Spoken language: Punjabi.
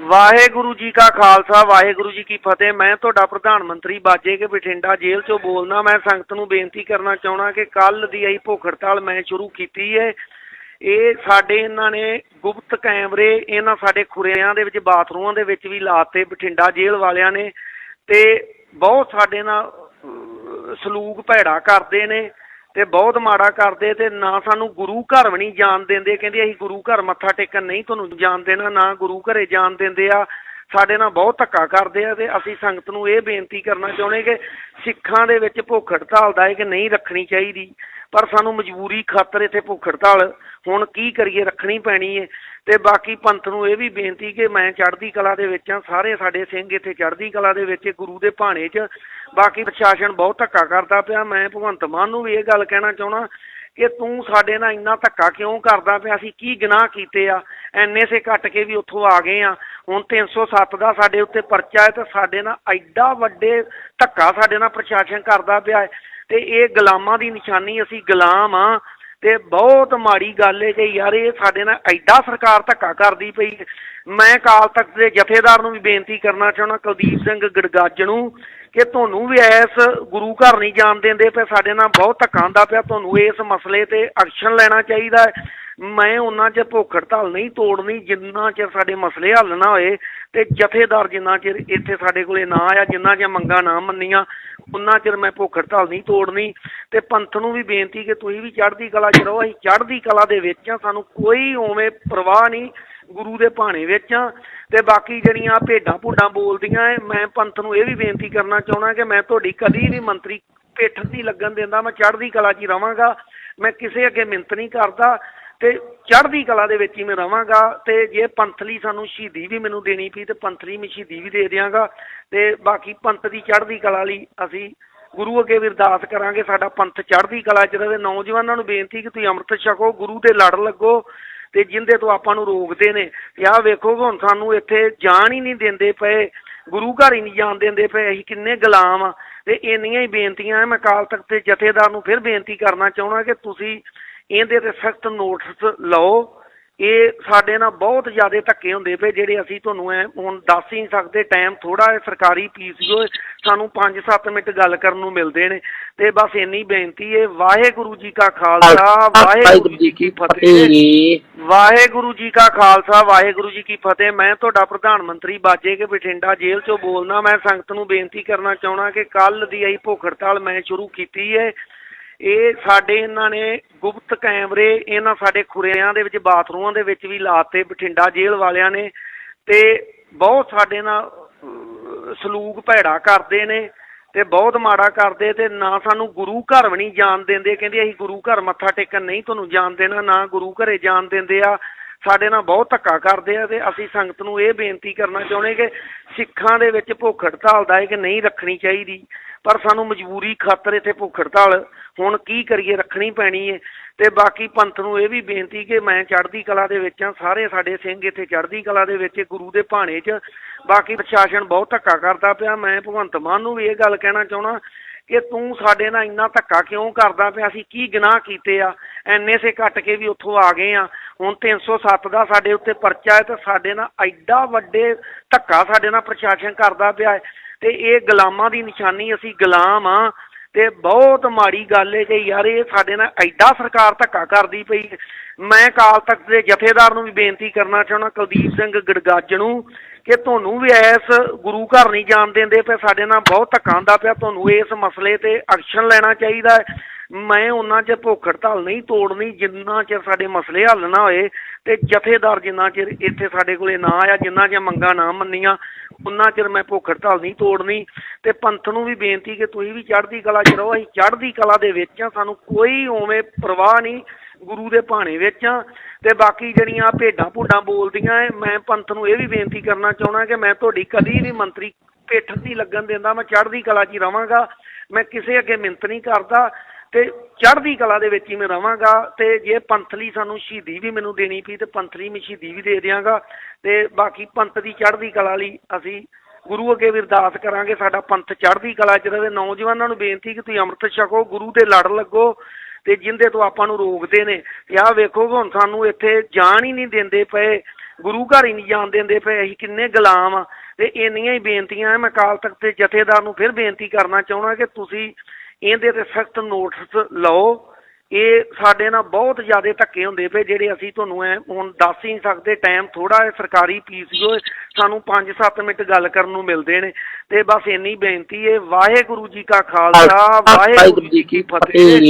ਵਾਹਿਗੁਰੂ ਜੀ ਕਾ ਖਾਲਸਾ, ਵਾਹਿਗੁਰੂ ਜੀ ਕੀ ਫਤਿਹ। ਮੈਂ ਤੁਹਾਡਾ ਪ੍ਰਧਾਨ ਮੰਤਰੀ ਬਾਜੇ ਕੇ ਬਠਿੰਡਾ ਜੇਲ੍ਹ ਚੋਂ ਬੋਲਣਾ ਮੈਂ ਸੰਗਤ ਨੂੰ ਬੇਨਤੀ ਕਰਨਾ ਚਾਹਣਾ ਕਿ ਕੱਲ ਦੀ ਆਈ ਭੁੱਖ ਹੜਤਾਲ ਮੈਂ ਸ਼ੁਰੂ ਕੀਤੀ ਹੈ ਇਹ ਸਾਡੇ ਇਹਨਾਂ ਨੇ ਗੁਪਤ ਕੈਮਰੇ, ਇਹਨਾਂ ਸਾਡੇ ਖੁਰਿਆਂ ਦੇ ਵਿੱਚ, ਬਾਥਰੂਮਾਂ ਦੇ ਵਿੱਚ ਵੀ ਲਾਤੇ ਬਠਿੰਡਾ ਜੇਲ੍ਹ ਵਾਲਿਆਂ ਨੇ। ਤੇ ਬਹੁਤ ਸਾਡੇ ਨਾਲ ਸਲੂਕ ਭੈੜਾ ਕਰਦੇ ਨੇ। ਤੇ ਬਹੁਤ ਮਾੜਾ ਕਰਦੇ ਤੇ ਨਾ ਸਾਨੂੰ ਗੁਰੂ ਘਰ ਵੀ ਨਹੀਂ ਜਾਣ ਦਿੰਦੇ। ਕਹਿੰਦੇ ਅਸੀਂ ਗੁਰੂ ਘਰ ਮੱਥਾ ਟੇਕਣ ਨਹੀਂ ਤੁਹਾਨੂੰ ਜਾਣ ਦੇਣਾ, ਨਾ ਗੁਰੂ ਘਰੇ ਜਾਣ ਦਿੰਦੇ ਆ। ਸਾਡੇ ਨਾਲ ਬਹੁਤ ਧੱਕਾ ਕਰਦੇ ਆ ਤੇ ਅਸੀਂ ਸੰਗਤ ਨੂੰ ਇਹ ਬੇਨਤੀ ਕਰਨਾ ਚਾਹੁੰਦੇ ਕਿ ਸਿੱਖਾਂ ਦੇ ਵਿੱਚ ਭੁੱਖ ਹੜਤਾਲ ਦਾ ਹੈ ਨਹੀਂ ਰੱਖਣੀ ਚਾਹੀਦੀ। ਪਰ ਸਾਨੂੰ ਮਜਬੂਰੀ ਖਾਤਰ ਇੱਥੇ ਭੁੱਖ ਹੜਤਾਲ ਹੁਣ ਕੀ ਕਰੀਏ, ਰੱਖਣੀ ਪੈਣੀ ਹੈ ਤੇ ਬਾਕੀ ਪੰਥ ਨੂੰ ਇਹ ਵੀ ਬੇਨਤੀ ਕਿ ਮੈਂ ਚੜ੍ਹਦੀ ਕਲਾ ਦੇ ਵਿੱਚ ਆ, ਸਾਰੇ ਸਾਡੇ ਸਿੰਘ ਇੱਥੇ ਚੜ੍ਹਦੀ ਕਲਾ ਦੇ ਵਿੱਚ ਗੁਰੂ ਦੇ ਭਾਣੇ 'ਚ। ਬਾਕੀ ਪ੍ਰਸ਼ਾਸਨ ਬਹੁਤ ਧੱਕਾ ਕਰਦਾ ਪਿਆ, ਮੈਂ ਭਗਵੰਤ ਮਾਨ ਨੂੰ ਵੀ ਇਹ ਗੱਲ ਕਹਿਣਾ ਚਾਹਣਾ ਕਿ ਤੂੰ ਸਾਡੇ ਨਾਲ ਇੰਨਾ ਧੱਕਾ ਕਿਉਂ ਕਰਦਾ ਪਿਆ? ਅਸੀਂ ਕੀ ਗੁਨਾਹ ਕੀਤੇ ਆ? ਐਨਐਸਏ ਕੱਟ ਕੇ ਵੀ ਉੱਥੋਂ ਆ ਗਏ ਆ। ਹੁਣ 307 ਦਾ ਸਾਡੇ ਉੱਤੇ ਪਰਚਾ ਹੈ ਤੇ ਸਾਡੇ ਨਾਲ ਐਡਾ ਵੱਡੇ ਧੱਕਾ ਸਾਡੇ ਨਾਲ ਪ੍ਰਸ਼ਾਸਨ ਕਰਦਾ ਪਿਆ ਹੈ ਤੇ ਇਹ ਗੁਲਾਮਾਂ ਦੀ ਨਿਸ਼ਾਨੀ ਅਸੀਂ ਗੁਲਾਮ ਆ ਤੇ ਬਹੁਤ ਮਾੜੀ ਗੱਲ ਹੈ ਕਿ ਯਾਰ ਇਹ ਸਾਡੇ ਨਾਲ ਐਡਾ ਸਰਕਾਰ ਧੱਕਾ ਕਰਦੀ ਪਈ ਮੈਂ ਕਾਲ ਤਖਤ ਦੇ ਜਥੇਦਾਰ ਨੂੰ ਵੀ ਬੇਨਤੀ ਕਰਨਾ ਚਾਹੁੰਦਾ, ਕੁਲਦੀਪ ਸਿੰਘ ਗੜਗੱਜ ਨੂੰ ਕਿ ਤੁਹਾਨੂੰ ਵੀ ਐਸ ਗੁਰੂ ਘਰ ਨਹੀਂ ਜਾਣ ਦਿੰਦੇ ਪਏ ਸਾਡੇ ਨਾਲ ਬਹੁਤ ਧੱਕਾ ਹੁੰਦਾ ਪਿਆ, ਤੁਹਾਨੂੰ ਇਸ ਮਸਲੇ ਤੇ ਐਕਸ਼ਨ ਲੈਣਾ ਚਾਹੀਦਾ ਮੈਂ ਉਹਨਾਂ 'ਚ ਭੁੱਖ ਹੜਤਾਲ ਨਹੀਂ ਤੋੜਨੀ, ਜਿੰਨਾ ਚਿਰ ਸਾਡੇ ਮਸਲੇ ਹੱਲ ਨਾ ਹੋਏ ਤੇ ਜਥੇਦਾਰ ਜਿੰਨਾ ਚਿਰ ਇੱਥੇ ਸਾਡੇ ਕੋਲੇ ਨਾ ਆਇਆ, ਜਿੰਨਾ ਚਿਰ ਮੰਗਾਂ ਨਾ ਮੰਨੀਆਂ, ਉਹਨਾਂ ਚਿਰ ਮੈਂ ਭੁੱਖ ਹੜਤਾਲ ਨਹੀਂ ਤੋੜਨੀ। ਤੇ ਪੰਥ ਨੂੰ ਵੀ ਬੇਨਤੀ ਕਿ ਤੁਸੀਂ ਵੀ ਚੜ੍ਹਦੀ ਕਲਾ 'ਚ ਰਹੋ, ਅਸੀਂ ਚੜ੍ਹਦੀ ਕਲਾ ਦੇ ਵਿੱਚ ਆ ਸਾਨੂੰ ਕੋਈ ਉਵੇਂ ਪ੍ਰਵਾਹ ਨਹੀਂ। ਗੁਰੂ ਦੇ ਭਾਣੇ ਵਿੱਚ ਆ ਤੇ ਬਾਕੀ ਜਿਹੜੀਆਂ ਭੇਡਾਂ ਭੁੱਡਾਂ ਬੋਲਦੀਆਂ ਏ ਮੈਂ ਪੰਥ ਨੂੰ ਇਹ ਵੀ ਬੇਨਤੀ ਕਰਨਾ ਚਾਹੁੰਦਾ ਕਿ ਮੈਂ ਤੁਹਾਡੀ ਕਦੀ ਵੀ ਮੰਤਰੀ ਪਿੱਠ ਨਹੀਂ ਲੱਗਣ ਦਿੰਦਾ, ਮੈਂ ਚੜ੍ਹਦੀ ਕਲਾ 'ਚ ਹੀ ਰਵਾਂਗਾ, ਮੈਂ ਕਿਸੇ ਅੱਗੇ ਮਿੰਤ ਨਹੀਂ ਕਰਦਾ ਤੇ ਚੜ੍ਹਦੀ ਕਲਾ ਦੇ ਵਿੱਚ ਹੀ ਮੈਂ ਰਵਾਂਗਾ ਤੇ ਜੇ ਪੰਥ ਲਈ ਸਾਨੂੰ ਸ਼ਹੀਦੀ ਵੀ ਮੈਨੂੰ ਦੇਣੀ ਪਈ ਤੇ ਪੰਥ ਲਈ ਮੈਂ ਸ਼ਹੀਦੀ ਵੀ ਦੇ ਦਿਆਂਗਾ ਤੇ ਬਾਕੀ ਪੰਥ ਦੀ ਚੜ੍ਹਦੀ ਕਲਾ ਲਈ ਅਸੀਂ ਗੁਰੂ ਅੱਗੇ ਵੀ ਅਰਦਾਸ ਕਰਾਂਗੇ, ਸਾਡਾ ਪੰਥ ਚੜ੍ਹਦੀ ਕਲਾ 'ਚ ਰਹੇ ਨੌਜਵਾਨਾਂ ਨੂੰ ਬੇਨਤੀ ਕਿ ਤੁਸੀਂ ਅੰਮ੍ਰਿਤ ਛਕੋ, ਗੁਰੂ ਦੇ ਲੜ ਲੱਗੋ ਤੇ ਜਿੰਦੇ ਤੋਂ ਆਪਾਂ ਨੂੰ ਰੋਕਦੇ ਨੇ। ਆਹ ਵੇਖੋ ਹੁਣ ਸਾਨੂੰ ਇੱਥੇ ਜਾਣ ਹੀ ਨਹੀਂ ਦਿੰਦੇ ਪਏ। ਗੁਰੂ ਘਰ ਹੀ ਨਹੀਂ ਜਾਣ ਦਿੰਦੇ ਪਏ। ਅਸੀਂ ਕਿੰਨੇ ਗੁਲਾਮ ਆ। ਤੇ ਇੰਨੀਆਂ ਹੀ ਬੇਨਤੀਆਂ ਮੈਂ ਕਾਲ ਤਖਤ ਦੇ ਜਥੇਦਾਰ ਨੂੰ ਫਿਰ ਬੇਨਤੀ ਕਰਨਾ ਚਾਹੁੰਦਾ ਕਿ ਤੁਸੀਂ ਇਹਦੇ ਤੇ ਸਖਤ ਨੋਟਿਸ ਲਓ। ਇਹ ਸਾਡੇ ਨਾਲ ਬਹੁਤ ਜ਼ਿਆਦਾ ਧੱਕੇ ਹੁੰਦੇ ਪਏ ਜਿਹੜੇ ਅਸੀਂ ਤੁਹਾਨੂੰ ਐ ਹੁਣ ਦੱਸ ਹੀ ਨਹੀਂ ਸਕਦੇ ਟਾਈਮ ਥੋੜਾ ਹੈ ਸਰਕਾਰੀ ਪੀਸੀਓ ਸਾਨੂੰ 5-7 ਮਿੰਟ ਗੱਲ ਕਰਨ ਨੂੰ ਮਿਲਦੇ ਨੇ ਤੇ ਬਸ ਇੰਨੀ ਬੇਨਤੀ ਹੈ ਵਾਹਿਗੁਰੂ ਜੀ ਕਾ ਖਾਲਸਾ ਵਾਹਿਗੁਰੂ ਜੀ ਕੀ ਫਤਿਹ। ਵਾਹਿਗੁਰੂ ਜੀ ਕਾ ਖਾਲਸਾ ਵਾਹਿਗੁਰੂ ਜੀ ਕੀ ਫਤਿਹ। ਮੈਂ ਤੁਹਾਡਾ ਪ੍ਰਧਾਨ ਮੰਤਰੀ ਬਾਜੇ ਕੇ ਬਠਿੰਡਾ ਜੇਲ੍ਹ ਚੋਂ ਬੋਲਣਾ ਮੈਂ ਸੰਗਤ ਨੂੰ ਬੇਨਤੀ ਕਰਨਾ ਚਾਹਣਾ ਕਿ ਕੱਲ ਦੀ ਆਈ ਭੁੱਖ ਹੜਤਾਲ ਮੈਂ ਸ਼ੁਰੂ ਕੀਤੀ ਹੈ। ਇਹ ਸਾਡੇ ਇਹਨਾਂ ਨੇ ਗੁਪਤ ਕੈਮਰੇ, ਇਹਨਾਂ ਸਾਡੇ ਖੁਰਿਆਂ ਦੇ ਵਿੱਚ, ਬਾਥਰੂਮਾਂ ਦੇ ਵਿੱਚ ਵੀ ਲਾਤੇ, ਬਠਿੰਡਾ ਜੇਲ੍ਹ ਵਾਲਿਆਂ ਨੇ ਤੇ ਬਹੁਤ ਸਾਡੇ ਨਾਲ ਸਲੂਕ ਭੈੜਾ ਕਰਦੇ ਨੇ ਤੇ ਬਹੁਤ ਮਾੜਾ ਕਰਦੇ ਤੇ ਨਾ ਸਾਨੂੰ ਗੁਰੂ ਘਰ ਵੀ ਨਹੀਂ ਜਾਣ ਦਿੰਦੇ, ਕਹਿੰਦੇ ਅਸੀਂ ਗੁਰੂ ਘਰ ਮੱਥਾ ਟੇਕਣ ਨਹੀਂ ਤੁਹਾਨੂੰ ਜਾਣ ਦੇਣਾ, ਨਾ ਗੁਰੂ ਘਰੇ ਜਾਣ ਦਿੰਦੇ ਆ। ਸਾਡੇ ਨਾਲ ਬਹੁਤ ਧੱਕਾ ਕਰਦੇ ਆ ਤੇ ਅਸੀਂ ਸੰਗਤ ਨੂੰ ਇਹ ਬੇਨਤੀ ਕਰਨਾ ਚਾਹੁੰਦੇ ਕਿ ਸਿੱਖਾਂ ਦੇ ਵਿੱਚ ਭੁੱਖ ਹੜਤਾਲ ਦਾ ਹੈ ਕਿ ਨਹੀਂ ਰੱਖਣੀ ਚਾਹੀਦੀ। ਪਰ ਸਾਨੂੰ ਮਜਬੂਰੀ ਖਾਤਰ ਇੱਥੇ ਭੁੱਖ ਹੜਤਾਲ ਹੁਣ ਕੀ ਕਰੀਏ, ਰੱਖਣੀ ਪੈਣੀ ਹੈ ਤੇ ਬਾਕੀ ਪੰਥ ਨੂੰ ਇਹ ਵੀ ਬੇਨਤੀ ਕਿ ਮੈਂ ਚੜ੍ਹਦੀ ਕਲਾ ਦੇ ਵਿੱਚ ਆ ਸਾਰੇ ਸਾਡੇ ਸਿੰਘ ਇੱਥੇ ਚੜ੍ਹਦੀ ਕਲਾ ਦੇ ਵਿੱਚ, ਗੁਰੂ ਦੇ ਭਾਣੇ 'ਚ। ਬਾਕੀ ਪ੍ਰਸ਼ਾਸਨ ਬਹੁਤ ਧੱਕਾ ਕਰਦਾ ਪਿਆ, ਮੈਂ ਭਗਵੰਤ ਮਾਨ ਨੂੰ ਵੀ ਇਹ ਗੱਲ ਕਹਿਣਾ ਚਾਹਣਾ ਕਿ ਤੂੰ ਸਾਡੇ ਨਾਲ ਇੰਨਾ ਧੱਕਾ ਕਿਉਂ ਕਰਦਾ ਪਿਆ? ਅਸੀਂ ਕੀ ਗੁਨਾਹ ਕੀਤੇ ਆ? ਐਨਐਸਏ ਕੱਟ ਕੇ ਵੀ ਉੱਥੋਂ ਆ ਗਏ ਆ। ਹੁਣ 307 ਦਾ ਸਾਡੇ ਉੱਤੇ ਪਰਚਾ ਹੈ ਤੇ ਸਾਡੇ ਨਾਲ ਐਡਾ ਵੱਡੇ ਧੱਕਾ ਸਾਡੇ ਨਾਲ ਪ੍ਰਸ਼ਾਸਨ ਕਰਦਾ ਪਿਆ ਹੈ ਤੇ ਇਹ ਗੁਲਾਮਾਂ ਦੀ ਨਿਸ਼ਾਨੀ ਅਸੀਂ ਗੁਲਾਮ ਆ ਤੇ ਬਹੁਤ ਮਾੜੀ ਗੱਲ ਹੈ ਕਿ ਯਾਰ ਇਹ ਸਾਡੇ ਨਾਲ ਐਡਾ ਸਰਕਾਰ ਧੱਕਾ ਕਰਦੀ ਪਈ ਮੈਂ ਕਾਲ ਤਖਤ ਦੇ ਜਥੇਦਾਰ ਨੂੰ ਵੀ ਬੇਨਤੀ ਕਰਨਾ ਚਾਹੁੰਦਾ, ਕੁਲਦੀਪ ਸਿੰਘ ਗੜਗੱਜ ਨੂੰ ਕਿ ਤੁਹਾਨੂੰ ਵੀ ਐਸ ਗੁਰੂ ਘਰ ਨਹੀਂ ਜਾਣ ਦਿੰਦੇ ਪਏ ਸਾਡੇ ਨਾਲ ਬਹੁਤ ਧੱਕਾ ਹੁੰਦਾ ਪਿਆ, ਤੁਹਾਨੂੰ ਇਸ ਮਸਲੇ ਤੇ ਐਕਸ਼ਨ ਲੈਣਾ ਚਾਹੀਦਾ ਹੈ। ਮੈਂ ਉਹਨਾਂ 'ਚ ਭੁੱਖ ਹੜਤਾਲ ਨਹੀਂ ਤੋੜਨੀ, ਜਿੰਨਾ ਚਿਰ ਸਾਡੇ ਮਸਲੇ ਹੱਲ ਨਾ ਹੋਏ ਤੇ ਜਥੇਦਾਰ ਜਿੰਨਾ ਚਿਰ ਇੱਥੇ ਸਾਡੇ ਕੋਲੇ ਨਾ ਆਇਆ, ਜਿੰਨਾ ਚਿਰ ਮੰਗਾਂ ਨਾ ਮੰਨੀਆਂ ਉਹਨਾਂ ਚਿਰ ਮੈਂ ਭੁੱਖ ਹੜਤਾਲ ਨਹੀਂ ਤੋੜਨੀ। ਤੇ ਪੰਥ ਨੂੰ ਵੀ ਬੇਨਤੀ ਕਿ ਤੁਸੀਂ ਵੀ ਚੜ੍ਹਦੀ ਕਲਾ 'ਚ ਰਹੋ, ਅਸੀਂ ਚੜ੍ਹਦੀ ਕਲਾ ਦੇ ਵਿੱਚ ਆ ਸਾਨੂੰ ਕੋਈ ਉਵੇਂ ਪ੍ਰਵਾਹ ਨਹੀਂ, ਗੁਰੂ ਦੇ ਭਾਣੇ ਵਿੱਚ ਆ ਤੇ ਬਾਕੀ ਜਿਹੜੀਆਂ ਭੇਡਾਂ ਭੂਡਾਂ ਬੋਲਦੀਆਂ ਏ ਮੈਂ ਪੰਥ ਨੂੰ ਇਹ ਵੀ ਬੇਨਤੀ ਕਰਨਾ ਚਾਹੁੰਦਾ ਕਿ ਮੈਂ ਤੁਹਾਡੀ ਕਦੀ ਵੀ ਮੰਤਰੀ ਪਿੱਠ ਨਹੀਂ ਲੱਗਣ ਦਿੰਦਾ, ਮੈਂ ਚੜ੍ਹਦੀ ਕਲਾ 'ਚ ਹੀ ਰਵਾਂਗਾ। ਮੈਂ ਕਿਸੇ ਅੱਗੇ ਮਿੰਤ ਨਹੀਂ ਕਰਦਾ। ਤੇ ਚੜ੍ਹਦੀ ਕਲਾ ਦੇ ਵਿੱਚ ਹੀ ਮੈਂ ਰਵਾਂਗਾ ਤੇ ਜੇ ਪੰਥਲੀ ਸਾਨੂੰ ਸ਼ਹੀਦੀ ਵੀ ਮੈਨੂੰ ਦੇਣੀ ਪਈ ਤੇ ਪੰਥਲੀ ਮੈਂ ਸ਼ਹੀਦੀ ਵੀ ਦੇ ਦਿਆਂਗਾ ਤੇ ਬਾਕੀ ਪੰਥ ਦੀ ਚੜ੍ਹਦੀ ਕਲਾ ਲਈ ਅਸੀਂ ਗੁਰੂ ਅੱਗੇ ਵੀ ਅਰਦਾਸ ਕਰਾਂਗੇ, ਸਾਡਾ ਪੰਥ ਚੜ੍ਹਦੀ ਕਲਾ 'ਚ ਰਹੇ। ਨੌਜਵਾਨਾਂ ਨੂੰ ਬੇਨਤੀ ਕਿ ਤੁਸੀਂ ਅੰਮ੍ਰਿਤ ਛਕੋ, ਗੁਰੂ ਦੇ ਲੜ ਲੱਗੋ ਤੇ ਜਿੰਦੇ ਤੋਂ ਆਪਾਂ ਨੂੰ ਰੋਕਦੇ ਨੇ। ਆਹ ਵੇਖੋ ਹੁਣ ਸਾਨੂੰ ਇੱਥੇ ਜਾਣ ਹੀ ਨਹੀਂ ਦਿੰਦੇ ਪਏ, ਗੁਰੂ ਘਰ ਹੀ ਨਹੀਂ ਜਾਣ ਦਿੰਦੇ ਪਏ, ਅਸੀਂ ਕਿੰਨੇ ਗੁਲਾਮ ਆ। ਤੇ ਇੰਨੀਆਂ ਹੀ ਬੇਨਤੀਆਂ ਮੈਂ ਅਕਾਲ ਤਖਤ ਦੇ ਜਥੇਦਾਰ ਨੂੰ ਫਿਰ ਬੇਨਤੀ ਕਰਨਾ ਚਾਹੁੰਦਾ ਕਿ ਤੁਸੀਂ ਇਹਦੇ ਤੇ ਸਖਤ ਨੋਟਿਸ ਲਓ। ਇਹ ਸਾਡੇ ਨਾਲ ਬਹੁਤ ਜ਼ਿਆਦਾ ਧੱਕੇ ਹੁੰਦੇ ਪਏ ਜਿਹੜੇ ਅਸੀਂ ਤੁਹਾਨੂੰ ਐ ਹੁਣ ਦੱਸ ਹੀ ਨਹੀਂ ਸਕਦੇ। ਟਾਈਮ ਥੋੜਾ ਹੈ ਸਰਕਾਰੀ ਪੀਸੀਓ ਸਾਨੂੰ 5-7 ਮਿੰਟ ਗੱਲ ਕਰਨ ਨੂੰ ਮਿਲਦੇ ਨੇ। ਤੇ ਬਸ ਇੰਨੀ ਬੇਨਤੀ ਹੈ ਵਾਹਿਗੁਰੂ ਜੀ ਕਾ ਖਾਲਸਾ ਵਾਹਿਗੁਰੂ ਜੀ ਕੀ ਫਤਿਹ।